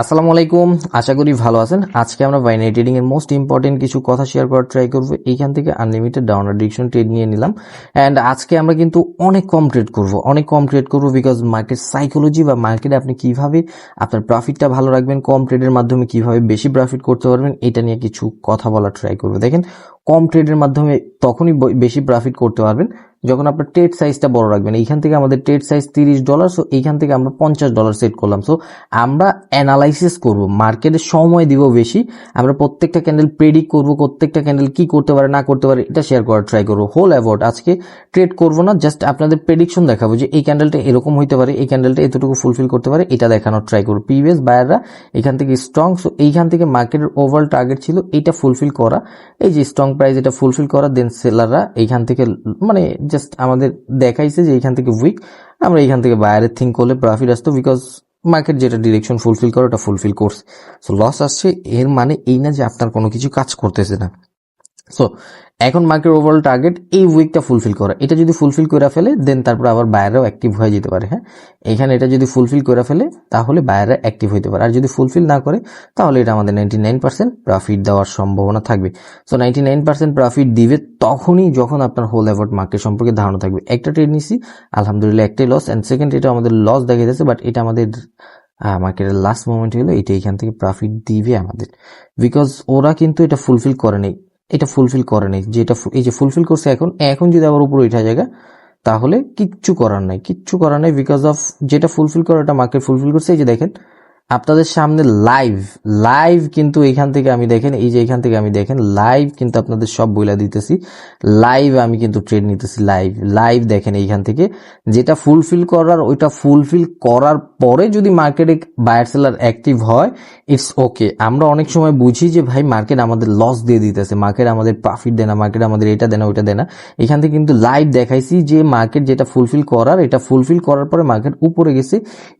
আসসালামু আলাইকুম, আশা করি ভালো আছেন। আজকে আমরা বাইনারি ট্রেডিং এর মোস্ট ইম্পর্টেন্ট কিছু কথা শেয়ার করার ট্রাই করব। এইখান থেকে আনলিমিটেড ডাউনার ডিকশন ট্রেড নিয়ে নিলাম। অ্যান্ড আজকে আমরা কিন্তু অনেক কম ট্রেড করব। অনেক কম ট্রেড করব বিকজ মার্কেট সাইকোলজি বা মার্কেটে আপনি কীভাবে আপনার প্রফিটটা ভালো রাখবেন, কম ট্রেডের মাধ্যমে কীভাবে বেশি প্রফিট করতে পারবেন, এটা নিয়ে কিছু কথা বলার ট্রাই করব। দেখেন, কম ট্রেডের মাধ্যমে তখনই বেশি প্রফিট করতে পারবেন। যখন আপনার ট্রেড সাইজটা বড় রাখবেন, এইখান থেকে আমাদের ট্রেড সাইজ তিরিশ ডলার সো এইখান থেকে আমরা পঞ্চাশ ডলার সেট করলাম। সো আমরা অ্যানালাইসিস করব মার্কেটে সময় দিব বেশি, আমরা প্রত্যেকটা ক্যান্ডেল প্রেডিক্ট করব, প্রত্যেকটা ক্যান্ডেল কি করতে পারে, না করতে পারে, এটা শেয়ার করার ট্রাই করব। হোল অ্যাভোর্ড আজকে ট্রেড করব না জাস্ট আপনাদের প্রেডিকশন দেখাবো যে এই ক্যান্ডেলটা এরকম হইতে পারে, এই ক্যান্ডেলটা এতটুকু ফুলফিল করতে পারে, এটা দেখানোর ট্রাই করব। প্রিভিয়াস বায়াররা এখান থেকে স্ট্রং সো এইখান থেকে মার্কেটের ওভারঅল টার্গেট ছিল, এটা ফুলফিল করা, এই যে স্ট্রং প্রাইস এটা ফুলফিল করা দেন সেলাররা এইখান থেকে মানে জাস্ট আমাদের দেখাইছে যে এখান থেকে উইক আমরা এখান থেকে বাইরের থিঙ্ক করলে প্রফিট আসতো বিকজ মার্কেট যেটা ডিরেকশন ফুলফিল করে, ওটা ফুলফিল করছে। সো লস আসছে, এর মানে এই না যে আপনার কোনো কিছু কাজ করতেছে না। সো এখন মার্কেট ওভারঅল টার্গেট এই উইকটা ফুলফিল করা। এটা যদি ফুলফিল করে ফেলে দেন তারপর আবার বায়ারও অ্যাক্টিভ হয়ে যেতে পারে হ্যাঁ? এখানে এটা যদি ফুলফিল করে ফেলে, তাহলে বায়াররা অ্যাক্টিভ হতে পারে। আর যদি ফুলফিল না করে, তাহলে এটা আমাদের নাইনটি নাইন পার্সেন্ট প্রফিট দেওয়ার সম্ভাবনা থাকবে। So ninety nine percent profit দিবে তখনই যখন আপনার হোল অ্যাভার্ট মার্কেট সম্পর্কে ধারণা থাকবে। একটা ট্রেড নিছি, আলহামদুলিল্লাহ একটাই লস অ্যান্ড সেকেন্ড এটা আমাদের লস দেখা যাচ্ছে বাট এটা আমাদের মার্কেটের লাস্ট মোমেন্ট হলো এটা এখান থেকে প্রফিট দিবে আমাদের। বিকজ ওরা কিন্তু এটা ফুলফিল করে নেই। এটা ফুলফিল করে নাই। যেটা এই যে ফুলফিল করছে এখন এখন যদি আবার উপরে উঠা জায়গা, তাহলে কিচ্ছু করার নাই। কিচ্ছু করার নাই বিকজ অফ যেটা ফুলফিল করে ওটা মার্কেট ফুলফিল করছে। এই যে দেখেন আপনাদের সামনে লাইভ লাইভ কিন্তু এখান থেকে আমি দেখেন, এই যে এখান থেকে আমি দেখেন লাইভ কিন্তু আপনাদের সব বইলা দিতেছি। লাইভ আমি কিন্তু ট্রেড নিতেছি লাইভ লাইভ দেখেন এইখান থেকে। যেটা ফুলফিল করার, ওইটা ফুলফিল করার পরে যদি মার্কেটে বায়ার সেলার অ্যাক্টিভ হয় ইটস ওকে আমরা অনেক সময় বুঝি যে, ভাই মার্কেট আমাদের লস দিয়ে দিতেছে মার্কেট আমাদের প্রফিট দেয় না মার্কেট আমাদের এটা দেয় না, ওইটা দেয় না। এখান থেকে কিন্তু লাইভ দেখাইছি যে মার্কেট যেটা ফুলফিল করার, এটা ফুলফিল করার পরে মার্কেট উপরে গেছে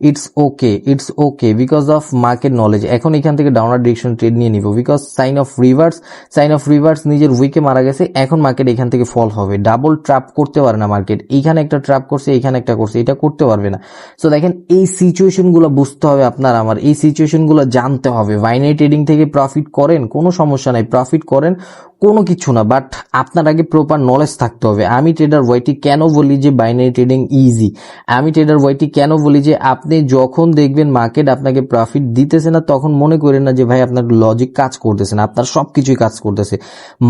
it's okay it's okay because of market knowledge এখন এখান থেকে ডাউনার ডিরেকশন ট্রেড নিয়ে নিব। Because sign of reverse sign of reverse নিজের উইকে মারা গেছে, এখন মার্কেট এখান থেকে ফল হবে। ডাবল ট্র্যাপ করতে পারে না মার্কেট এইখানে একটা ট্র্যাপ করছে এইখানে একটা করছে, এটা করতে পারবে না। সো দেখেন, এই সিচুয়েশনগুলো বুঝতে হবে আপনার আমার। এই সিচুয়েশনগুলো জানতে হবে। বাইনারি ট্রেডিং থেকে প্রফিট করেন, কোনো সমস্যা নাই। প্রফিট করেন কোনো কিছু না বাট আপনার আগে প্রপার নলেজ থাকতে হবে। আমি ট্রেডার ওয়াইটি কেন বলি যে বাইনারি ট্রেডিং ইজি আমি ট্রেডার ওয়াইটি কেন বলি যে আপনি যখন দেখবেন মার্কেট আপনাকে প্রফিট দিতেছে না, তখন মনে করেন না যে ভাই আপনার লজিক কাজ করতেছে না, আপনার সব কিছুই কাজ করতেছে।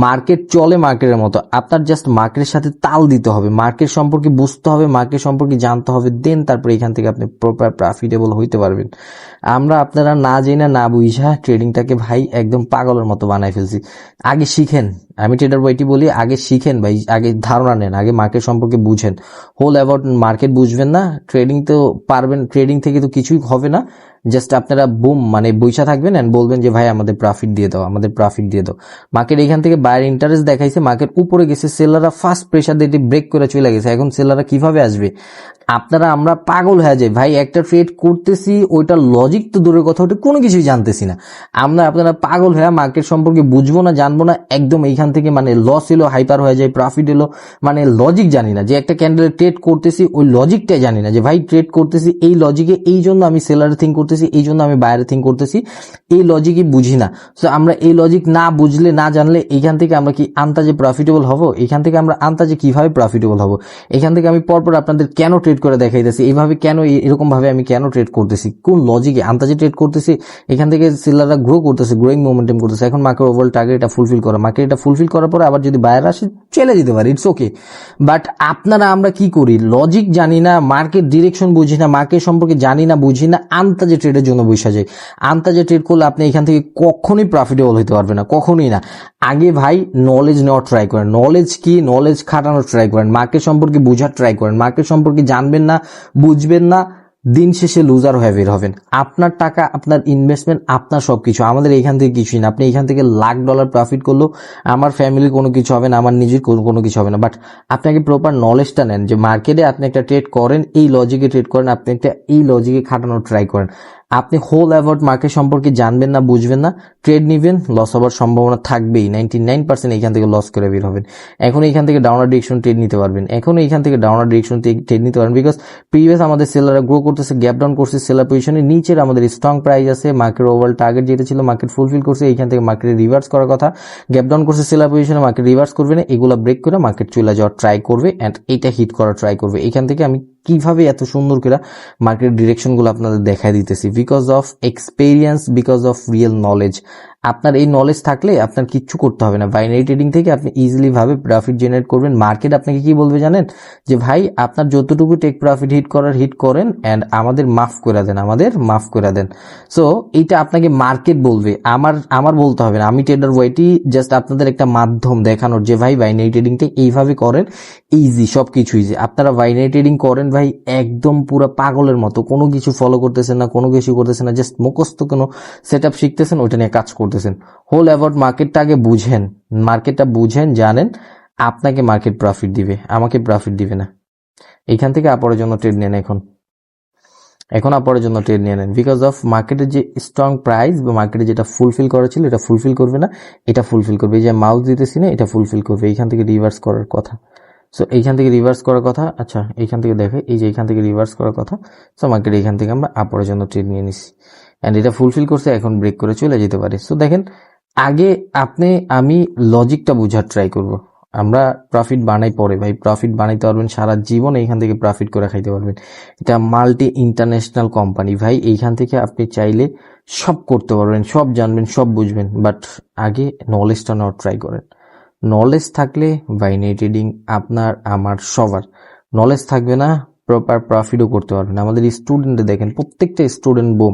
মার্কেট চলে মার্কেটের মতো। আপনার জাস্ট মার্কেটের সাথে তাল দিতে হবে। মার্কেট সম্পর্কে বুঝতে হবে মার্কেট সম্পর্কে জানতে হবে দেন তারপরে এখান থেকে আপনি প্রপার প্রফিটেবল হইতে পারবেন। আমরা আপনারা না জেনে না বুঝা ট্রেডিংটাকে ভাই একদম পাগলের মতো বানাই ফেলছি। আগে শিখেন। আমি ট্রেডার বইটি বলি, আগে শিখেন ভাই, আগে ধারণা নেন, আগে মার্কেট সম্পর্কে বুঝেন। হোল অ্যাবাউট মার্কেট বুঝবেন না ট্রেডিং তো পারবেন ট্রেডিং থেকে তো কিছুই হবে না। জাস্ট আপনারা বুম মানে বৈশা থাকবেন এন্ড বলবেন যে, ভাই, আমাদের প্রফিট দিয়ে দাও, আমাদের প্রফিট দিয়ে দাও। মার্কেট এখান থেকে বায়ার ইন্টারেস্ট দেখাইছে মার্কেট উপরে গেছে সেলাররা ফার্স্ট প্রেশার দিয়ে ব্রেক করে চলে গেছে। এখন সেলাররা কীভাবে আসবে? আপনারা, আমরা পাগল হয়ে যাই। ভাই, একটা ট্রেড করতেছি ওইটা লজিক তো দূরের কথা ওটা কোনো কিছুই জানতেছি না। আমরা, আপনারা পাগল হয়ে মার্কেট সম্পর্কে বুঝব না, জানব না, একদম এইখান থেকে মানে লস এলো হাইপার হয়ে যায় প্রফিট এলো মানে লজিক জানি না। যে একটা ক্যান্ডেল ট্রেড করতেছি, ওই লজিকটাই জানি না। যে, ভাই ট্রেড করতেছি, এই লজিকে এই জন্য আমি সেলার থিঙ্ক করতেছি এই জন্য আমি বাইরে থিঙ্ক করতেছি। এই লজিকই বুঝি না। সো আমরা এই লজিক না বুঝলে, না জানলে এখান থেকে আমরা কি আন্তাজে প্রফিটেবল হব? এখান থেকে আমরা আন্তাজে কীভাবে প্রফিটেবল হব? এখান থেকে আমি পরপর আপনাদের কেন ট্রেড করে দেখাইতেছি? এইভাবে কেন এরকম ভাবে আমি কেন ট্রেড করতেছি? কোন লজিকে আন্তাজে ট্রেড করতেছি? এখান থেকে সেলাররা গ্রো করতেছে গ্রোয়িং মোমেন্টাম করতেছে। এখন মার্কেট ওভারঅল টার্গেট এটা ফুলফিল করা। মার্কেট এটা ফুলফিল করার পরে আবার যদি বায়ার আসে, চলে যেতে পারে। ইটস ওকে বাট আপনারা, আমরা কি করি? লজিক জানি না মার্কেট ডিরেকশন বুঝি না মার্কেট সম্পর্কে জানি না, বুঝি না আন্তাজে ট্রেডের জন্য বসে যায়। আন্তাজে ট্রেড করলে আপনি এখান থেকে কখনোই প্রফিটেবল হতে পারবে না, কখনোই না। আগে ভাই নলেজ নেওয়ার ট্রাই করেন। নলেজ কি? নলেজ খাটানোর ট্রাই করেন। মার্কেট সম্পর্কে বোঝার ট্রাই করেন। মার্কেট সম্পর্কে জানবেন না, বুঝবেন না। দিন শেষে লুজার হয়ে বের হবেন। আপনার টাকা, আপনার ইনভেস্টমেন্ট আপনার সব কিছু আমাদের এখান থেকে কিছুই না। আপনি এখান থেকে লাখ ডলার প্রফিট করল আমার ফ্যামিলি কোনো কিছু হবে না, আমার নিজের কোনো কিছু হবে না। বাট আপনাকে প্রপার নলেজটা নেন যে মার্কেটে আপনি একটা ট্রেড করেন, এই লজিকে ট্রেড করেন, আপনি একটা, এই লজিকে খাটানোর ট্রাই করেন। আপনি হোল অ্যাভার্ড মার্কেট সম্পর্কে জানবেন না, বুঝবেন না ট্রেড নিবেন লস হওয়ার সম্ভাবনা থাকবেই। নাইনটি নাইন পার্সেন্ট এইখান থেকে লস করে বের হবেন। এখন এইখান থেকে ডাউনার ডিরেকশন ট্রেড নিতে পারবেন। এখন এইখান থেকে ডাউনার ডিরেকশন ট্রেড নিতে পারবেন বিকজ প্রিভিয়াস আমাদের সেলাররা গ্রো করতেছে গ্যাপ ডাউন করছে সেলার পজিশনে নিচের আমাদের স্ট্রং প্রাইস আছে মার্কেট ওভারঅল টার্গেট যেটা ছিল মার্কেট ফুলফিল করছে, এইখান থেকে মার্কেটে রিভার্স করার কথা। গ্যাপ ডাউন করছে সেলার পজিশনে মার্কেট রিভার্স করবে না, এগুলা ব্রেক করে মার্কেট চলে যাওয়ার ট্রাই করবে অ্যান্ড এইটা হিট করার ট্রাই করবে। এইখান থেকে আমি কীভাবে এত সুন্দর করে মার্কেট ডিরেকশনগুলো আপনাদের দেখায় দিতেছি? Because of experience because of real knowledge আপনার এই নলেজ থাকলে আপনার কিচ্ছু করতে হবে না। বাইনারি ট্রেডিং থেকে আপনি ইজিলি ভাবে প্রফিট জেনারেট করবেন। মার্কেট আপনাকে কি বলবে জানেন? যে ভাই, আপনার যতটুকু টেক প্রফিট হিট করার হিট করেন অ্যান্ড আমাদের মাফ করে দেন, আমাদের মাফ করে দেন। সো এইটা আপনাকে মার্কেট বলবে। আমার আমার বলতে হবে না। আমি ট্রেডার ওয়াইটি জাস্ট আপনাদের একটা মাধ্যম দেখানোর যে ভাই বাইনারি ট্রেডিংটা এইভাবে করেন ইজি সব কিছু ইজি আপনারা বাইনারি ট্রেডিং করেন ভাই, একদম পুরো পাগলের মতো। কোনো কিছু ফলো করতেছেন না, কোনো কিছু করতেছেন না জাস্ট মুখস্থ কোনো সেট আপ শিখতেছেন, ওইটা নিয়ে কাজ করতেছেন হোল মার্কেটটা আগে বুঝেন। মার্কেটটা বুঝেন, জানেন আপনাকে মার্কেট প্রফিট দিবে। আমাকে প্রফিট দিবে না। এইখান থেকে আপরের জন্য ট্রেড নেন এখন। এখন আপরের জন্য ট্রেড নিয়ে নেন। বিকজ অফ মার্কেটের যে স্ট্রং প্রাইস বা মার্কেটে যেটা ফুলফিল করা ছিল, এটা ফুলফিল করবে না, এটা ফুলফিল করবে। এই যে মাউস দিতেছি না, এটা ফুলফিল করবে। এইখান থেকে রিভার্স করার কথা। সো এইখান থেকে রিভার্স করার কথা আচ্ছা এইখান থেকে দেখে, এই যে এইখান থেকে রিভার্স করার কথা সো মার্কেট এইখান থেকে আমরা আপরের জন্য ট্রেড নিয়ে নিছি। অ্যান্ড এটা ফুলফিল করছে, এখন ব্রেক করে চলে যেতে পারে। সো দেখেন, আগে আপনি, আমি লজিকটা বোঝার ট্রাই করব। আমরা প্রফিট বানাই পরে, ভাই। প্রফিট বানাইতে পারবেন, সারা জীবন এইখান থেকে প্রফিট করে খাইতে পারবেন। এটা মাল্টি ইন্টারন্যাশনাল কোম্পানি ভাই। এইখান থেকে আপনি চাইলে সব করতে পারবেন, সব জানবেন, সব বুঝবেন। বাট আগে নলেজটা নেওয়ার ট্রাই করেন। নলেজ থাকলে বাইনারি ট্রেডিং আপনার, আমার, সবার। নলেজ থাকবে না প্রপার প্রফিটও করতে পারবেন। আমাদের স্টুডেন্টে দেখেন, প্রত্যেকটা স্টুডেন্ট বোম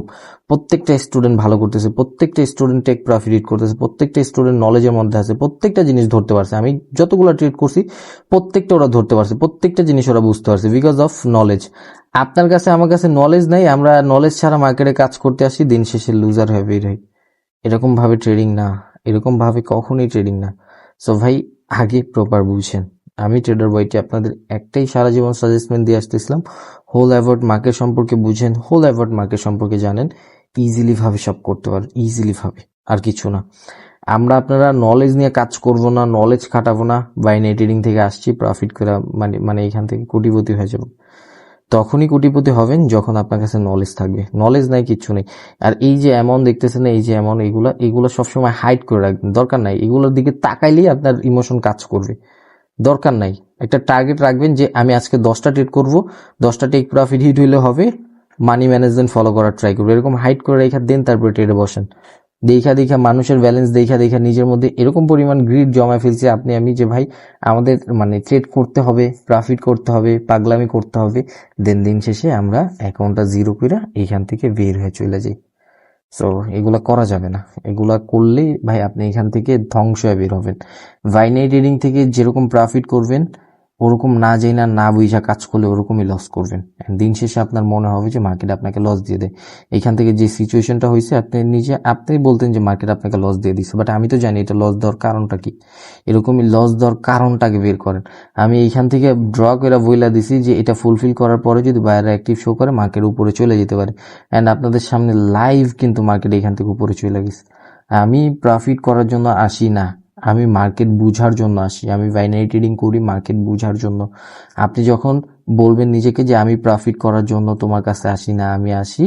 প্রত্যেকটা স্টুডেন্ট ভালো করতেছে, প্রত্যেকটা স্টুডেন্ট টেক প্রফিট করতেছে, প্রত্যেকটা স্টুডেন্ট নলেজের মধ্যে আছে, প্রত্যেকটা জিনিস ধরতে পারছে। আমি যতগুলো ট্রেড করছি, প্রত্যেকটা ওরা ধরতে পারছে, প্রত্যেকটা জিনিস ওরা বুঝতে পারছে বিকজ অফ নলেজ আপনার কাছে, আমার কাছে নলেজ নাই, আমরা নলেজ ছাড়া মার্কেটে কাজ করতে আসি, দিন শেষে লুজার হয়ে বের এরকম ভাবে ট্রেডিং না এরকম ভাবে কখনোই ট্রেডিং না। সো ভাই, আগে প্রপার বুঝছেন আমি ট্রেডার বইটি আপনাদের একটাই সারা জীবন সাজেস্টমেন্ট দিয়ে আসতেছিলাম হোল অ্যাভার্ড মার্কেট সম্পর্কে বুঝেন হোল অ্যাভার্ড মার্কেট সম্পর্কে জানেন ইজিলি ভাবে সব করতে পারেন ইজিলি ভাবে, আর কিছু না। আমরা আপনারা নলেজ নিয়ে কাজ করব না নলেজ খাটাবো না বাইনারি ট্রেডিং থেকে আসছি প্রফিট করে মানে মানে এখান থেকে কোটিপতি হয়ে যাব। তখনই কোটিপতি হবেন যখন আপনার কাছে নলেজ থাকবে। নলেজ নাই, কিচ্ছু নেই। আর এই যে অ্যামাউন্ট দেখতেছেন, এই যে অ্যামাউন্ট এগুলো এগুলো সবসময় হাইড করে রাখবেন। দরকার নাই, এগুলোর দিকে তাকাইলেই আপনার ইমোশন কাজ করবে। দরকার নাই। একটা টার্গেট রাখবেন যে আমি আজকে দশটা ট্রেড করব, দশটা টেক প্রফিট হিট হইলে হবে মানি ম্যানেজমেন্ট ফলো করার ট্রাই করব। এরকম হাইট করে রেখা দেন, তারপরে ট্রেডে বসেন। দেখা দেখা মানুষের ব্যালেন্স দেখা দেখা নিজের মধ্যে এরকম পরিমাণ গ্রিড জমা ফেলছে আপনি, আমি যে ভাই আমাদের মানে ট্রেড করতে হবে প্রফিট করতে হবে, পাগলামি করতে হবে, দেন দিন শেষে আমরা অ্যাকাউন্টটা জিরো করে এখান থেকে বের হয়ে চলে যাই। সো এগুলা করা যাবে না। এগুলা করলেই ভাই আপনি এখান থেকে ধ্বংস হয়ে বের হবেন। বাইনারি ট্রেডিং থেকে যেরকম প্রফিট করবেন ওরকম না যাই না না বুঝা কাজ করলে ওরকমই লস করবেন। দিন শেষে আপনার মনে হবে যে মার্কেট আপনাকে লস দিয়ে দেয়। এখান থেকে যে সিচুয়েশনটা হয়েছে, আপনি নিজে, আপনি বলতেন যে মার্কেট আপনাকে লস দিয়ে দিচ্ছে বাট আমি তো জানি এটা লস দেওয়ার কারণটা কি। এরকমই লস দেওয়ার কারণটাকে বের করেন। আমি এইখান থেকে ড্র করে বইলা দিছি যে এটা ফুলফিল করার পরে যদি বাইরে অ্যাক্টিভ শো করে মার্কেট উপরে চলে যেতে পারে। অ্যান্ড আপনাদের সামনে লাইভ কিন্তু মার্কেট এখান থেকে উপরে চলে গেছে। আমি প্রফিট করার জন্য আসি না। আমি মার্কেট বুঝার জন্য আসি, আমি বাইনারি ট্রেডিং করি মার্কেট বুঝার জন্য। আপনি যখন বলবেন নিজেকে যে আমি প্রফিট করার জন্য তোমার কাছে আসি না, আমি আসি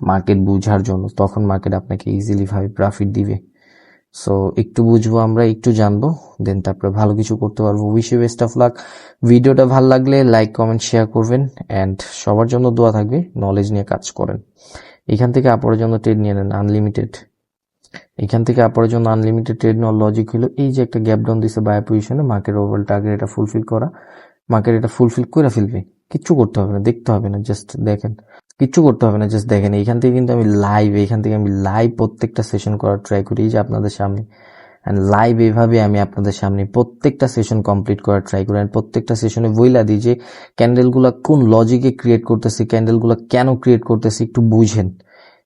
মার্কেট বুঝার জন্য, তখন মার্কেট আপনাকে ইজিলি ভাবে প্রফিট দিবে। সো একটু বুঝব আমরা, একটু জানব দেন তারপরে ভালো কিছু করতে পারব। Wish you best of luck ভিডিওটা ভালো লাগলে লাইক কমেন্ট শেয়ার করবেন অ্যান্ড সবার জন্য দোয়া থাকবে নলেজ নিয়ে কাজ করেন। এখান থেকে আপরের জন্য ট্রেড নিয়ে নেন আনলিমিটেড এখান থেকে আপরের জন্য আনলিমিটেড ট্রেড নেওয়ার লজিক হলো এই যে একটা গ্যাপ ডাউন দিছে বাই পজিশনে মার্কেট ওভারঅল টার্গেট এটা ফুলফিল করা। মার্কেট এটা ফুলফিল করে ফেলবে। কিচ্ছু করতে হবে না, দেখতে হবে না জাস্ট দেখেন। কিচ্ছু করতে হবে না জাস্ট দেখেন। এখান থেকে কিন্তু আমি লাইভ এখান থেকে আমি লাইভ প্রত্যেকটা সেশন করার ট্রাই করি যে আপনাদের সামনে। অ্যান্ড লাইভ এভাবে আমি আপনাদের সামনে প্রত্যেকটা সেশন কমপ্লিট করার ট্রাই করি। অ্যান্ড প্রত্যেকটা সেশনে বইলা দিই যে ক্যান্ডেলগুলো কোন লজিকে ক্রিয়েট করতেছি ক্যান্ডেলগুলো কেন ক্রিয়েট করতেছি একটু বুঝেন।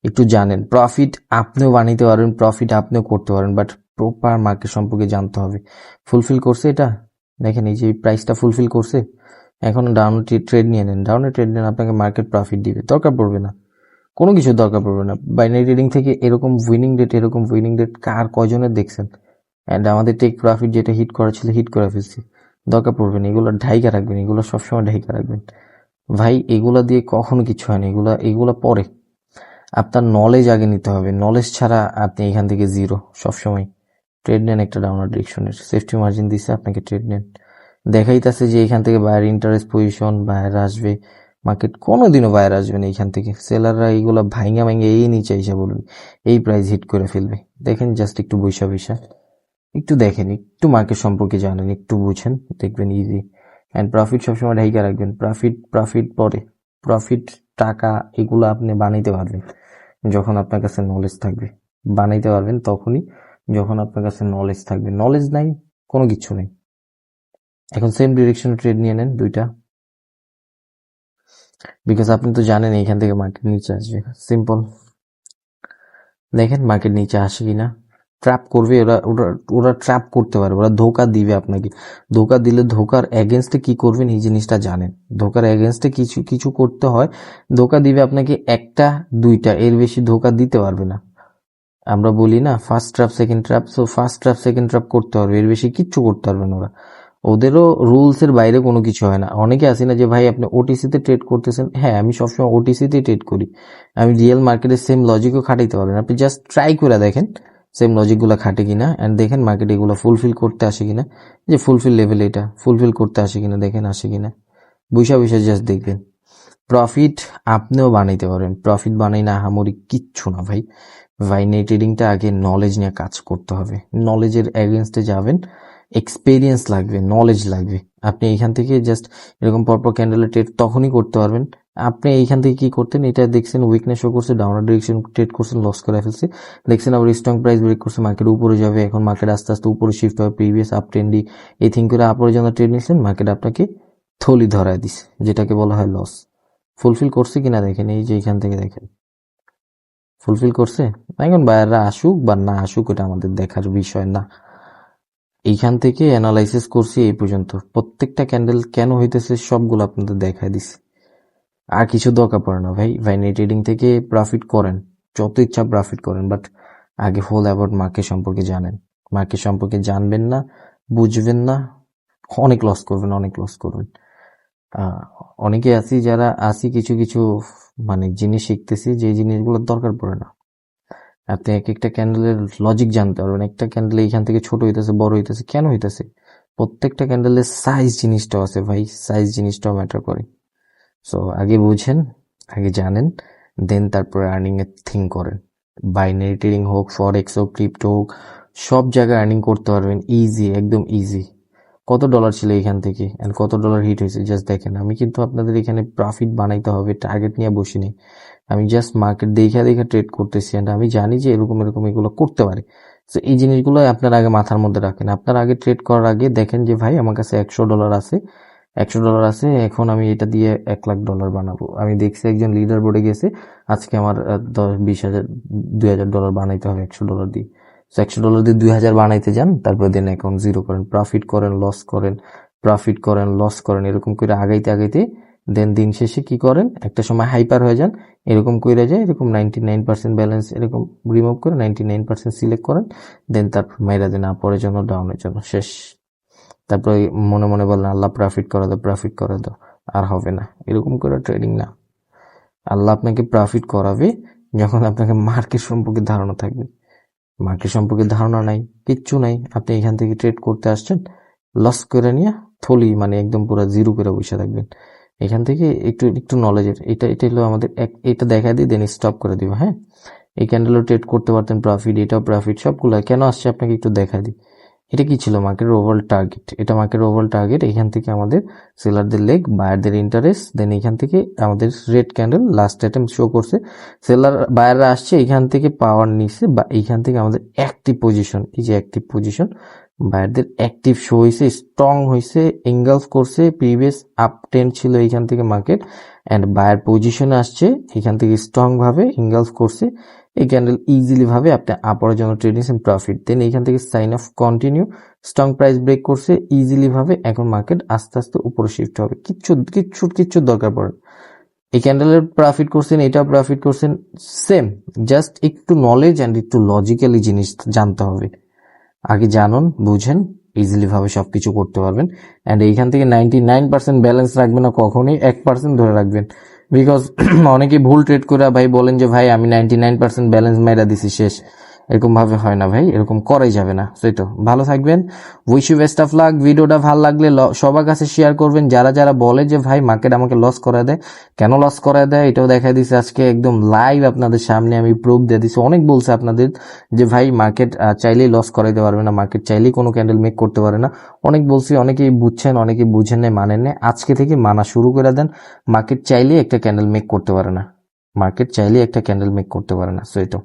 একটু জানেন। প্রফিট আপনিও বানাইতে পারবেন প্রফিট আপনিও করতে পারেন বাট প্রপার মার্কেট সম্পর্কে জানতে হবে। ফুলফিল করছে এটা? দেখেন এই যে প্রাইসটা ফুলফিল করছে, এখন ডাউন ট্রেড নিয়ে নেন। ডাউনে ট্রেড নেন আপনাকে মার্কেট প্রফিট দিবে। দরকার পড়বে না। কোনো কিছু দরকার পড়বে না। বাইনারি ট্রেডিং থেকে এরকম উইনিং রেট এরকম উইনিং রেট কার কজনের দেখছেন? অ্যান্ড আমাদের টেক প্রফিট যেটা হিট করা ছিল হিট করে ফেলছি। দরকার পড়বে না। এগুলো ঢাইকা রাখবেন। এগুলো সবসময় ঢাইকা রাখবেন। ভাই, এগুলা দিয়ে কখনো কিছু হয় না। এগুলা এগুলা পরে। আপনার নলেজ আগে নিতে হবে। নলেজ ছাড়া আপনি এখান থেকে জিরো সবসময়। ট্রেড নেন একটা ডাউনার ডিরেকশনের সেফটি মার্জিন দিছে, আপনাকে ট্রেড নেন। দেখাইতেছে যে এখান থেকে বায়ার ইন্টারেস্ট পজিশন বায়ার আসবে। মার্কেট কোনোদিনও বায়ার আসবে না এখান থেকে। সেলাররা এইগুলো ভাইঙ্গা ভাইঙ্গা এই নিচে এসে বলবে, এই প্রাইস হিট করে ফেলবে। দেখেন জাস্ট একটু বৈশা বৈশা। একটু দেখেন, একটু মার্কেট সম্পর্কে জানেন, একটু বুঝেন, দেখবেন ইজি অ্যান্ড প্রফিট সবসময় ঢাইকা রাখবেন। প্রফিট প্রফিট পরে। প্রফিট টাকা, এগুলো আপনি বানাইতে পারবেন। যখন আপনার কাছে নলেজ থাকবে, বানাইতে পারবেন তখনই যখন আপনার কাছে নলেজ থাকবে। নলেজ নাই, কোনো কিছু নেই। এখন সেম ডিরেকশন ট্রেড নিয়ে নেন দুইটা। বিকজ আপনি তো জানেন এখান থেকে মার্কেট নিচে আসবে। সিম্পল দেখেন মার্কেট নিচে আসে কিনা। ট্র্যাপ করবে, ওরা ওরা ওরা ট্র্যাপ করতে পারবে, ওরা ধোকা দিবে আপনাকে। ধোকা দিলে ধোকার এগেনস্টে কি করবেন এই জিনিসটা জানেন। ধোকার এগেনস্টে কিছু কিছু করতে হয়, ধোকা দিবে আপনাকে একটা, দুইটা, এর বেশি ধোকা দিতে পারবে না। আমরা বলি না first trap second trap so first trap second trap করতে পারবে, এর বেশি কিচ্ছু করতে পারবে না ওরা। ওদেরও রুলসের বাইরে কোনো কিছু হয় না। অনেকে আসি না যে, ভাই, আপনি ওটিসিতে ট্রেড করতেছেন? হ্যাঁ আমি সবসময় ওটিসিতে ট্রেড করি। আমি রিয়েল মার্কেটের সেম লজিকও খাটাইতে পারবেন আপনি জাস্ট ট্রাই করে দেখেন। সেম লজিকগুলো খাটে কিনা অ্যান্ড দেখেন মার্কেট এগুলো ফুলফিল করতে আসে কিনা। যে ফুলফিল লেভেল এটা ফুলফিল করতে আসে কিনা, দেখেন আসে কিনা। বৈশা বৈশা জাস্ট দেখবেন। প্রফিট আপনিও বানাইতে পারেন প্রফিট বানাই না আহামরি কিচ্ছু না ভাই। ভাইনারি ট্রেডিংটা আগে নলেজ নিয়ে কাজ করতে হবে। নলেজের এগেনস্টে যাবেন এক্সপেরিয়েন্স লাগবে নলেজ লাগবে। আপনি এখান থেকে জাস্ট এরকম পরপর ক্যান্ডেলের ট্রেড তখনই করতে পারবেন। আপনি এইখান থেকে কি করতেন? এটা দেখছেন উইকনেস শো করছে ডাউনার ডিরেকশন ট্রেড করছেন লস করে ফেলছে। দেখছেন আবার স্ট্রং প্রাইস ব্রেক করছে মার্কেট উপরে যাবে, এখন মার্কেট আস্তে আস্তে উপরে শিফট হবে প্রিভিয়াস আপ ট্রেন্ডি এই থিঙ্ক করে আপরে যখন ট্রেড নিয়েছেন মার্কেট আপনাকে থলি ধরায় দিছে যেটাকে বলা হয় লস ফুলফিল করছে কিনা দেখেন, এই যে এখান থেকে দেখেন। ফুলফিল করছে? এখন বায়াররা আসুক বা না আসুক, এটা আমাদের দেখার বিষয় না। এইখান থেকে অ্যানালাইসিস করছি এই পর্যন্ত। প্রত্যেকটা ক্যান্ডেল কেন হইতেছে সবগুলো আপনাদের দেখায় দিছি আর কিছু দরকার পড়ে না, ভাই। ভাইনারি ট্রেডিং থেকে প্রফিট করেন, যত ইচ্ছা প্রফিট করেন বাট আগে হোল অ্যাবাউট মার্কেট সম্পর্কে জানেন। মার্কেট সম্পর্কে জানবেন না, বুঝবেন না, অনেক লস করবেন, অনেক লস করবেন। অনেকে আছি যারা আছি কিছু কিছু মানে জিনিস শিখতেছি, যে জিনিসগুলোর দরকার পড়ে না। আপনি এক একটা ক্যান্ডেলের লজিক জানতে পারবেন। একটা ক্যান্ডেল এইখান থেকে ছোট হইতেছে, বড় হইতেছে, কেন হইতেছে? প্রত্যেকটা ক্যান্ডেলের সাইজ জিনিসটাও আছে, ভাই। সাইজ জিনিসটাও ম্যাটার করে। সো আগে বুঝেন, আগে জানেন দেন তারপরে আর্নিং এর থিঙ্ক করেন। বাইনারি ট্রেডিং হোক ফরেক্স হোক ক্রিপ্টো হোক, সব জায়গায় আর্নিং করতে পারবেন। ইজি একদম ইজি কত ডলার ছিল এখান থেকে? এন্ড কত ডলার হিট হয়েছে? জাস্ট দেখেন, আমি কিন্তু আপনাদের এখানে প্রফিট বানাইতে হবে টার্গেট নিয়ে বসিনি আমি জাস্ট মার্কেট দেখা দেখে ট্রেড করতেছি এন্ড আমি জানি যে এরকম এরকম এগুলো করতে পারে। তো এই জিনিসগুলো আপনার আগে মাথার মধ্যে রাখেন। আপনার আগে ট্রেড করার আগে দেখেন যে, ভাই, আমার কাছে একশো ডলার আছে। একশো ডলার আছে, এখন আমি এটা দিয়ে এক লাখ ডলার বানাবো। আমি দেখছি একজন লিডার বোর্ডে গেছে, আজকে আমার দশ, বিশ হাজার, দুই হাজার ডলার বানাইতে হবে একশো ডলার দিয়ে। তো একশো ডলার দিয়ে দুই হাজার বানাইতে যান, তারপর দেন অ্যাকাউন্ট জিরো করেন। প্রফিট করেন লস করেন প্রফিট করেন লস করেন, এরকম করে আগাইতে আগাইতে দেন দিন শেষে কি করেন? একটা সময় হাইপার হয়ে যান, এরকম করে যায়, এরকম নাইনটি নাইন পার্সেন্ট ব্যালেন্স এরকম রিমুভ করে নাইনটি নাইন পার্সেন্ট সিলেক্ট করেন দেন তারপর মাইরা দেন আপরের জন্য ডাউনের জন্য শেষ। তারপরে মনে মনে বলেন, আল্লাহ প্রফিট করে দাও প্রফিট করে দাও। আর হবে না। এরকম করে ট্রেডিং না। আল্লাহ আপনাকে প্রফিট করাবে যখন আপনাকে মার্কেট সম্পর্কে ধারণা থাকবে। মার্কেট সম্পর্কে ধারণা নাই, কিচ্ছু নাই। আপনি এখান থেকে ট্রেড করতে আসছেন লস করে নিয়ে থলি মানে একদম পুরো জিরো করে বসে থাকবেন। এখান থেকে একটু একটু নলেজের এটা এটা হলো আমাদের এক- এটা দেখা দিই দেন স্টপ করে দিব হ্যাঁ? এই ক্যান্ডেলও ট্রেড করতে পারতেন প্রফিট এটাও প্রফিট সবগুলো। কেন আসছে আপনাকে একটু দেখা দিই। এটা কি ছিল মার্কেটের ওভারঅল টার্গেট এটা মার্কেটের ওভারঅল টার্গেট এখান থেকে আমাদের সেলারদের লেগ বায়ারদের ইন্টারেস্ট দেন এখান থেকে আমাদের red candle last attempt show করছে। সেলার বায়াররা আসছে, এখান থেকে পাওয়ার নিচ্ছে, বা এইখান থেকে আমাদের অ্যাক্টিভ পজিশন এই যে অ্যাক্টিভ পজিশন বায়ারদের অ্যাক্টিভ শো হয়েছে স্ট্রং হয়েছে এঙ্গলস করছে প্রিভিয়াস আপ ট্রেন্ড ছিল এইখান থেকে মার্কেট অ্যান্ড বায়ার পজিশনে আসছে, এখান থেকে স্ট্রং ভাবে এঙ্গলস করছে এই ক্যান্ডেল ইজিলি ভাবে আপনি আপরের জন্য ট্রেডিং এন্ড প্রফিট দেন। এইখান থেকে sign of continue strong price break করছে ইজিলি ভাবে এখন মার্কেট আস্তে আস্তে উপরে শিফট হবে। কিচ্ছু কিচ্ছু কিচ্ছু দরকার পড়ে। এই ক্যান্ডেলের প্রফিট করছেন, এটাও প্রফিট করছেন সেম জাস্ট একটু নলেজ অ্যান্ড একটু লজিক্যালি জিনিস জানতে হবে। আগে জানুন, বুঝেন ইজিলি ভাবে সবকিছু করতে পারবেন। অ্যান্ড এইখান থেকে নাইনটি নাইন পার্সেন্ট ব্যালেন্স রাখবেন না কখনোই, এক পার্সেন্ট ধরে রাখবেন। বিকজ অনেকে ভুল ট্রেড করে, ভাই, বলেন যে, ভাই, আমি নাইনটি নাইন পার্সেন্ট ব্যালেন্স মাইরা দিছি, শেষ। এরকম ভাবে হয় না ভাই, এরকম করাই যাবে না, তাই তো? ভালো থাকবেন। Wish you best of luck ভিডিওটা ভালো লাগলে সবার কাছে শেয়ার করবেন। যারা যারা বলে যে, ভাই মার্কেট আমাকে লস করে দেয় কেন লস করে দেয়? এটাও দেখাই দিছে আজকে একদম লাইভ আপনাদের সামনে। আমি প্রুফ দিয়ে দিছি। অনেক বলছে আপনাদের যে, ভাই মার্কেট চাইলেই লস করাইতে পারবে না। মার্কেট চাইলেই কোনো ক্যান্ডেল মেক করতে পারে না। অনেক বলছি, অনেকেই বুঝছেন, অনেকেই বুঝেন না মানেন না আজকে থেকে মানা শুরু করে দেন। মার্কেট চাইলেই একটা ক্যান্ডেল মেক করতে পারে না। মার্কেট চাইলেই একটা ক্যান্ডেল মেক করতে পারে না সো এটা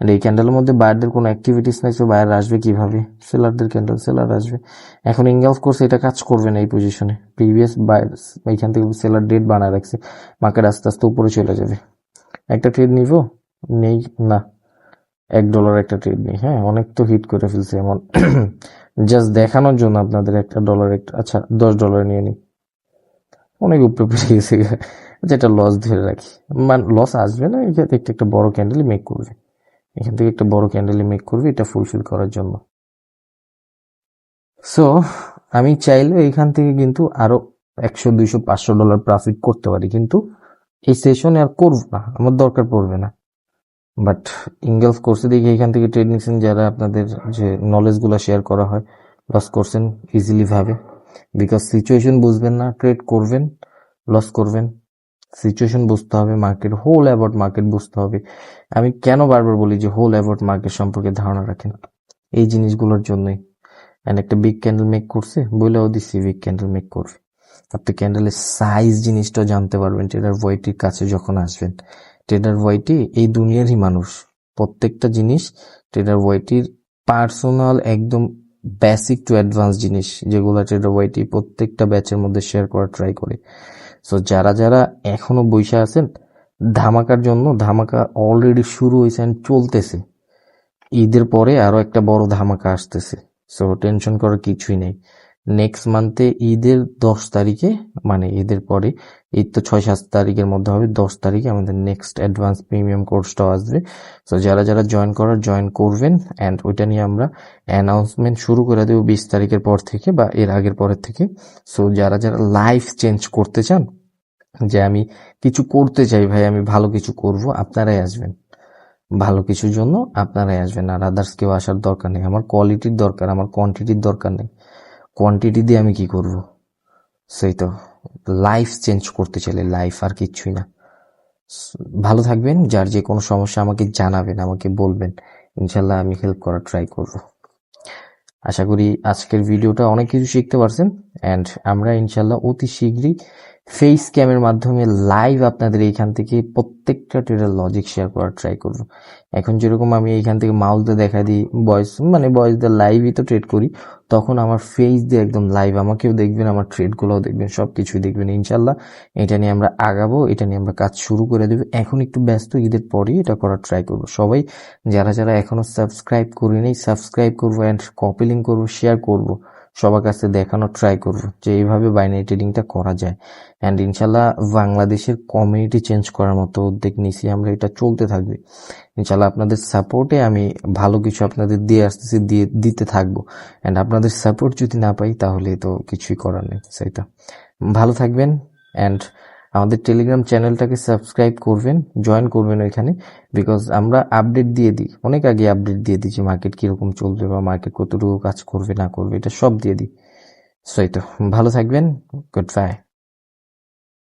And এই ক্যান্ডেলের মধ্যে বায়ারদের কোনো অ্যাক্টিভিটিস নাই সো বায়ার আসবে কীভাবে? সেলারদের ক্যান্ডেল সেলার আসবে। এখন ইঙ্গালফ করছে এটা কাজ করবে না এই পজিশনে প্রিভিয়াস বায়ার এইখান থেকে সেলার ডেট বানায় রাখছে মার্কেট আস্তে আস্তে উপরে চলে যাবে। একটা ট্রেড নিব? নেই, না। এক ডলার একটা ট্রেড নেই হ্যাঁ অনেক তো হিট করে ফেলছে এমন। জাস্ট দেখানোর জন্য আপনাদের একটা ডলার একটা আচ্ছা দশ ডলার নিয়ে নিই। অনেক উপরে পড়ে গেছে। যেটা লস ধরে রাখি। মানে লস আসবে না, এখান থেকে একটা বড় ক্যান্ডেলই মেক করবে। এখান থেকে একটা বড় ক্যান্ডেলই মেক করবে, এটা ফুলফিল করার জন্য। সো আমি চাইলেও এখান থেকে কিন্তু আরও একশো, দুইশো, পাঁচশো ডলার প্রফিট করতে পারি। কিন্তু এই সেশনে আর করব না, আমার দরকার পড়বে না। বাট ইঙ্গেলস কোর্সে দেখি এখান থেকে ট্রেড নিচ্ছেন যারা আপনাদের যে নলেজগুলো শেয়ার করা হয় লস করছেন ইজিলি ভাবে। বিকজ সিচুয়েশন বুঝবেন না ট্রেড করবেন লস করবেন। সিচুয়েশন বুঝতে হবে মার্কেট হোল অ্যাবাউট মার্কেট বুঝতে হবে। আমি কেন বারবার বলি যে হোল অ্যাবাউট মার্কেট সম্পর্কে ধারণা রাখেন এই জিনিসগুলোর জন্যই। অ্যান্ড একটা বিগ ক্যান্ডেল মেক করছে, বলেও দিচ্ছি বিগ ক্যান্ডেল মেক করবে। আপনি ক্যান্ডেলের সাইজ জিনিসটাও জানতে পারবেন ট্রেডার ওয়াইটির কাছে যখন আসবেন। ট্রেডার ওয়াইটি এই দুনিয়ারই মানুষ। প্রত্যেকটা জিনিস ট্রেডার ওয়াইটির পার্সোনাল একদম বেসিক টু অ্যাডভান্স জিনিস, যেগুলো ট্রেডার ওয়াইটি প্রত্যেকটা ব্যাচের মধ্যে শেয়ার করার ট্রাই করে। সো যারা যারা এখনও বৈশা আছেন, ধামাকার জন্য ধামাকা অলরেডি শুরু হয়েছে চলতেছে। ঈদের পরে আরও একটা বড় ধামাকা আসতেছে। সো টেনশন করার কিছুই নেই। নেক্সট মান্থে ঈদের দশ তারিখে মানে ঈদের পরে, ঈদ তো ছয় সাত তারিখের মধ্যে হবে, দশ তারিখে আমাদের নেক্সট অ্যাডভান্স প্রিমিয়াম কোর্সটাও আসবে। সো যারা যারা জয়েন করার জয়েন করবেন অ্যান্ড ওইটা নিয়ে আমরা অ্যানাউন্সমেন্ট শুরু করে দেবো বিশ তারিখের পর থেকে বা এর আগের পরের থেকে। সো যারা যারা লাইফ চেঞ্জ করতে চান, যে আমি কিছু করতে চাই ভাই, আমি ভালো কিছু করব, আপনারাই আসবেন। ভালো কিছুর জন্য আপনারাই আসবেন, আর আদার্স কেউ আসার দরকার নেই। আমার কোয়ালিটির দরকার, আমার কোয়ান্টিটির দরকার নেই। কোয়ান্টিটি দিয়ে আমি কি করব? সেই তো লাইফ চেঞ্জ করতে চাইলে লাইফ আর কিচ্ছুই না। ভালো থাকবেন, যার যে কোনো সমস্যা আমাকে জানাবেন, আমাকে বলবেন, ইনশাল্লাহ আমি হেল্প করার ট্রাই করব। আশা করি আজকের ভিডিওটা অনেক কিছু শিখতে পারছেন অ্যান্ড আমরা ইনশাল্লাহ অতি শীঘ্রই ফেস ক্যামের মাধ্যমে লাইভ আপনাদের এইখান থেকে প্রত্যেকটা ট্রেডার লজিক শেয়ার করার ট্রাই করব। এখন যেরকম আমি এইখান থেকে মাউস দিয়ে দেখা দিই ভয়েস মানে ভয়েস দিয়ে লাইভই তো ট্রেড করি, তখন আমার ফেস দিয়ে একদম লাইভ আমাকেও দেখবেন, আমার ট্রেডগুলোও দেখবেন সব কিছুই দেখবেন ইনশাল্লাহ এটা নিয়ে আমরা আগাবো, এটা নিয়ে আমরা কাজ শুরু করে দেবো। এখন একটু ব্যস্ত, ঈদের পরেই এটা করার ট্রাই করব। সবাই, যারা যারা এখনও সাবস্ক্রাইব করিনি সাবস্ক্রাইব করব অ্যান্ড কপি লিঙ্ক করব শেয়ার করব। সবার কাছে দেখানোর ট্রাই করব যে এইভাবে বাইনারি ট্রেডিংটা করা যায়। অ্যান্ড ইনশাল্লাহ বাংলাদেশের কমিউনিটি চেঞ্জ করার মতো উদ্যোগ নিছি আমরা এটা চলতে থাকবে। ইনশাল্লাহ আপনাদের সাপোর্টে আমি ভালো কিছু আপনাদের দিয়ে আসতেছি, দিয়ে দিতে থাকব। অ্যান্ড আপনাদের সাপোর্ট যদি না পাই, তাহলে তো কিছুই করার নেই সেটা ভালো থাকবেন অ্যান্ড আমাদের টেলিগ্রাম চ্যানেলটাকে সাবস্ক্রাইব করবেন জয়েন করবেন ওইখানে বিকজ আমরা আপডেট দিয়ে দিই। অনেক আগে আপডেট দিয়ে দিই যে মার্কেট কীরকম চলবে বা মার্কেট কতটুকু কাজ করবে, না করবে, এটা সব দিয়ে দিই। সো এই তো ভালো থাকবেন গুড বাই